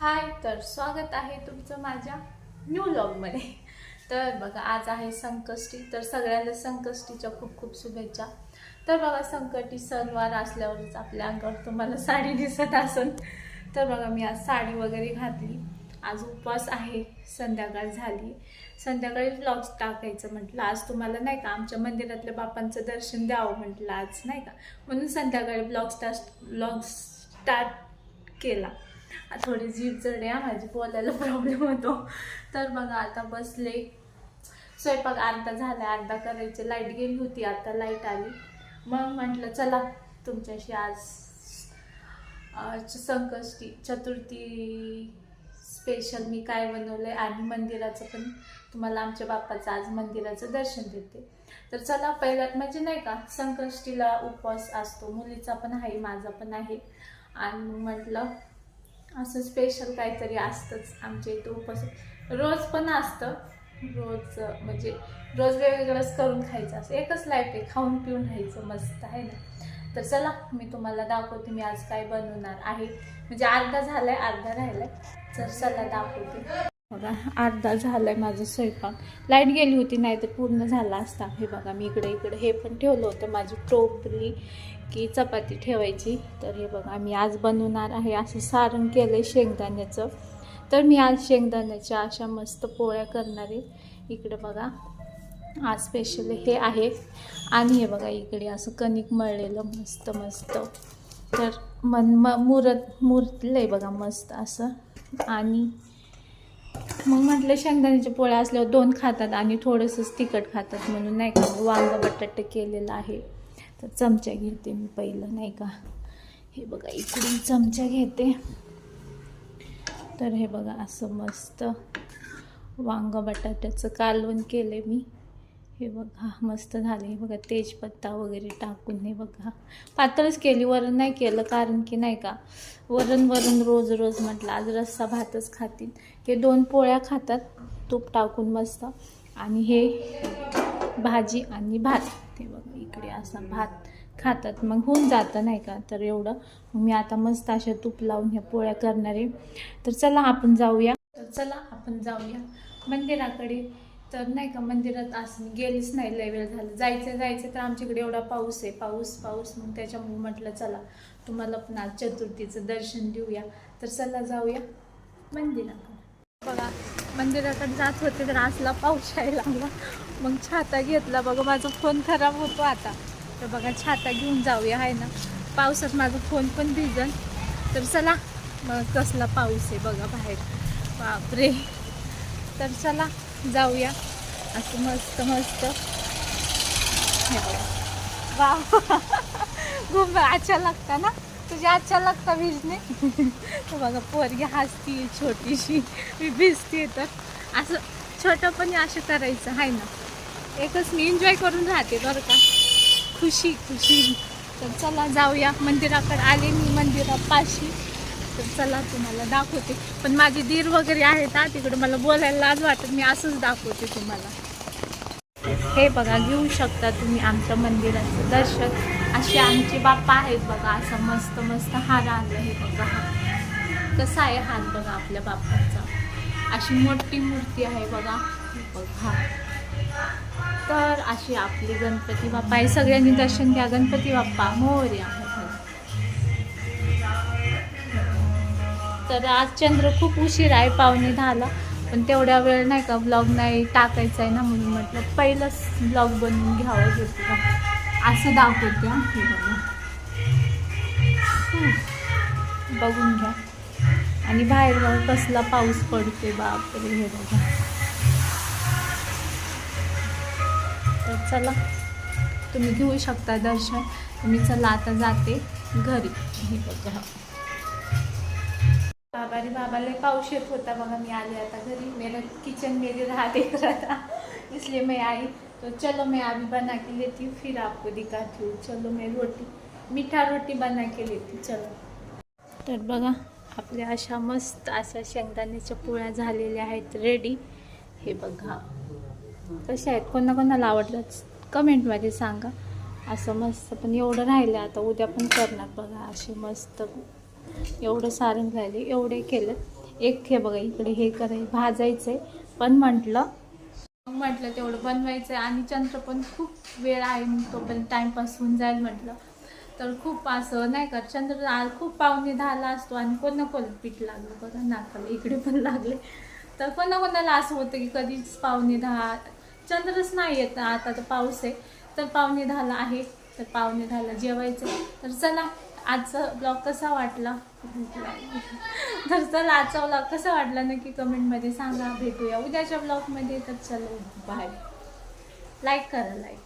हाय तर स्वागत आहे तुमचं माझ्या न्यू लॉगमध्ये तर बघा आज आहे संकष्टी तर सगळ्यांना संकष्टीच्या खूप खूप शुभेच्छा. तर बघा संकटी सणवार असल्यावरच आपल्या अंगावर तुम्हाला साडी दिसत असेल. तर बघा मी आज साडी वगैरे घातली. आज उपवास आहे संध्याकाळ झाली. संध्याकाळी ब्लॉग्स टाकायचं म्हटलं. आज तुम्हाला नाही का आमच्या मंदिरातल्या बापांचं दर्शन द्यावं म्हटलं आज नाही का? म्हणून संध्याकाळी ब्लॉग स्टार्ट ब्लॉग स्टार्ट केला. थोडी जीभ जड आहे माझी बोलायला प्रॉब्लेम होतो. तर बघा आता बसले. स्वयंपाक अर्धा झाला अर्धा करायचे. लाइट गेली होती आता लाइट आली. मग म्हटलं चला तुमच्याशी आज संकष्टी चतुर्थी स्पेशल मी काय बनवलंय आणि मंदिराचं पण तुम्हाला आमच्या बाप्पाचं आज मंदिराचं दर्शन देते. तर चला पहिल्यात म्हणजे नाही का संकष्टीला उपवास असतो. मुलीचा पण आहे माझा पण आहे. आणि म्हटलं असं स्पेशल काहीतरी असतंच आमच्या इथं उपवास रोज पण असतं. रोज म्हणजे रोज वेगवेगळंच करून खायचं असं. एकच लाईफ आहे खाऊन पिऊन राहायचं मस्त आहे ना? तर चला मी तुम्हाला दाखवते मी आज काय बनवणार आहे. म्हणजे अर्धा झालाय अर्धा राहिलाय. तर चला दाखवते. बघा अर्धा आहे माझा स्वयंपाक. लाइट गेली होती नाही तर पूर्ण झाला असता. हे बघा मी इकडे इकडे हे पण ठेवलं होतं. माझी टोपली की चपाती ठेवायची. तर हे बघा मी आज बनवणार आहे असं सारण केलं आहे शेंगदाण्याचं. तर मी आज शेंगदाण्याच्या अशा मस्त पोळ्या करणार आहे. इकडे बघा आज स्पेशल हे आहे. आणि हे बघा इकडे असं कणिक मळलेलं मस्त मस्त. तर मन म मुरत मुरतलं आहे बघा मस्त असं. आणि मग म्हटलं शेंगदाण्याच्या पोळ्या असल्यावर दोन खातात आणि थोडंसंच तिखट खातात म्हणून नाही का? वांग बटाटे केलेलं आहे. तर चमचा घेते मी पहिलं नाही का? हे बघा इकडून चमचा घेते. तर हे बघा असं मस्त वांग बटाट्याचं कालवण केलं मी. हे बघा मस्त झाले. हे बघा तेजपत्ता वगैरे टाकून हे बघा. पातळच केली वरण नाही केलं कारण की नाही का वरण वरण रोज रोज म्हटलं आज रस्सा भातच खातील. हे दोन पोळ्या खातात तूप टाकून मस्त. आणि हे भाजी आणि भात. ते बघा इकडे असा भात खातात. मग होऊन जातं नाही का तर एवढं. मी आता मस्त अशा तूप लावून ह्या पोळ्या करणारे तर चला आपण जाऊया. तर चला आपण जाऊया मंदिराकडे. तर नाही का मंदिरात असं गेलीच नाही लय वेळ झालं. जायचं जायचं तर आमच्याकडे एवढा पाऊस आहे पाऊस पाऊस मग त्याच्यामुळे म्हटलं चला तुम्हाला पण आज चतुर्थीचं दर्शन देऊया. तर चला जाऊया मंदिराकडे. बघा मंदिराकडे जात होते तर असला पाऊस यायला लागला. मग छाता घेतला. बघा माझा फोन खराब होतो आता. तर बघा छाता घेऊन जाऊया आहे ना. पावसात माझा फोन पण भिजन. तर चला मग कसला पाऊस आहे बघा बाहेर. बापरे. तर चला जाऊया. असं मस्त मस्त. हे बघा. खूप अच्छा लागता ना? तुझ्या अच्छा लागता भिजणे? बघा पोरगी हसती छोटीशी. मी भिजते तर. असं छोटं पण असं करायचं आहे ना? एकच मी एन्जॉय करून राहते बरं का? खुशी खुशी. तर चला जाऊया. मंदिराकडे आले मी मंदिरापाशी. तर चला तुम्हाला दाखवते. पण माझी दीर वगैरे आहेत ना तिकडे मला बोलायला लाज वाटत मी असंच दाखवते तुम्हाला. हे बघा घेऊ शकता तुम्ही आमच्या मंदिराचं दर्शन. असे आमचे बाप्पा आहेत बघा असं मस्त मस्त हार आणलं हे बघा हा. कसा आहे हात बघा आपल्या बाप्पाचा. अशी मोठी मूर्ती आहे बघा बघा. तर अशी आपली गणपती बाप्पा आहे. सगळ्यांनी दर्शन घ्या गणपती बाप्पा. मोर्या. तर आज चंद्र खूप उशीर आहे पाहुणे दहाला पण तेवढ्या वेळ नाही का ब्लॉग नाही टाकायचा आहे ना म्हणून म्हटलं पहिलंच ब्लॉग बनवून घ्यावं घेतो असं दाखवते हे बघा. बघून घ्या. आणि बाहेर कसला पाऊस पडतोय बापरे हे बघा. तर चला तुम्ही घेऊ शकता दर्शन. तुम्ही चला आता जाते घरी. हे बघा. बाबा रे बाबा लय पाऊस येत होता बघा मी आले आता घरी. मेरा किचन मेरी रहा देख रहा था इसलिए मैं आई. तो चलो मैं अभी बना के लेती हूँ फिर आपको दिखाती हूँ. चलो मैं रोटी मीठा रोटी बना के लेती चलो. तर बघा आपल्या अशा मस्त अशा शेंगदाण्याच्या पोळ्या झालेल्या आहेत रेडी हे बघा. कशा आहेत? कोणा कोणाला आवडतात कमेंटमध्ये सांगा. असं मस्त पण एवढं राहिलं आता उद्या पण करणार बघा. असे मस्त एवढं सारण राहिले एवढे केलं. एक हे बघा इकडे हे कराय भाजायचंय. पण म्हटलं म्हटलं तेवढं बनवायचं आहे आणि चंद्र पण खूप वेळ आहे मग तोपर्यंत टाईमपास होऊन जाईल म्हटलं. तर खूप असं नाही का चंद्र आज खूप पाहुणे दहाला असतो आणि कोणा कोण पीठ लागलं बघा नाकाला इकडे पण लागले. तर कोणा कोणाला असं होतं की कधीच पाहुणे दहा चंद्रच नाही येत आता तर पाऊस आहे. तर पाहुणे दहाला आहे तर पाहुणे दहाला जेवायचं. तर चला आजचा ब्लॉग कसा वाटला? तर चला आजचा ब्लॉग कसा वाटला नक्की कमेंटमध्ये सांगा. भेटूया उद्याच्या ब्लॉगमध्ये. तर चलो बाय लाईक करा लाईक